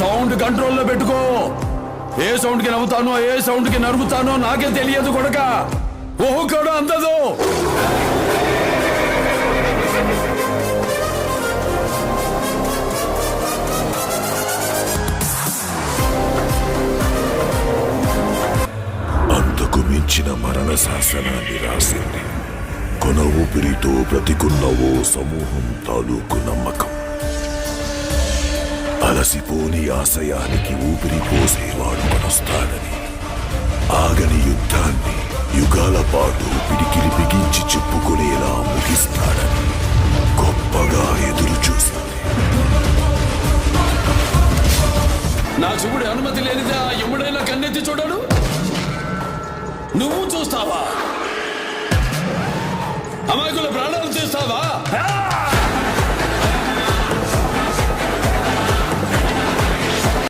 Sound కంట్రోల్లో పెట్టుకో. ఏ సౌండ్కి నవ్వుతానో ఏ సౌండ్కి నాకే తెలియదు కొడక. ఓహో కూడా అందదు. అంతకు మించిన మరణ శాసనాన్ని రాసింది. కొన ఊపిరితో బ్రతికున్న ఓ సమూహం తాలూకున అలసిపోని ఆశయానికి ఊపిరి పోసేవాడు కొనొస్తాడని ఆగని యుద్ధాన్ని యుగాల పాటు పిడికిలి బిగించి చెప్పుకునేలా ముగిస్తాడని గొప్పగా ఎదురు చూసింది నా శివుడి అనుమతి లేనిదే ఆ ఎముడైనా కన్నెత్తి చూడడు? నువ్వు చూస్తావా? అమాయకుల ప్రాణాలు తీస్తావా?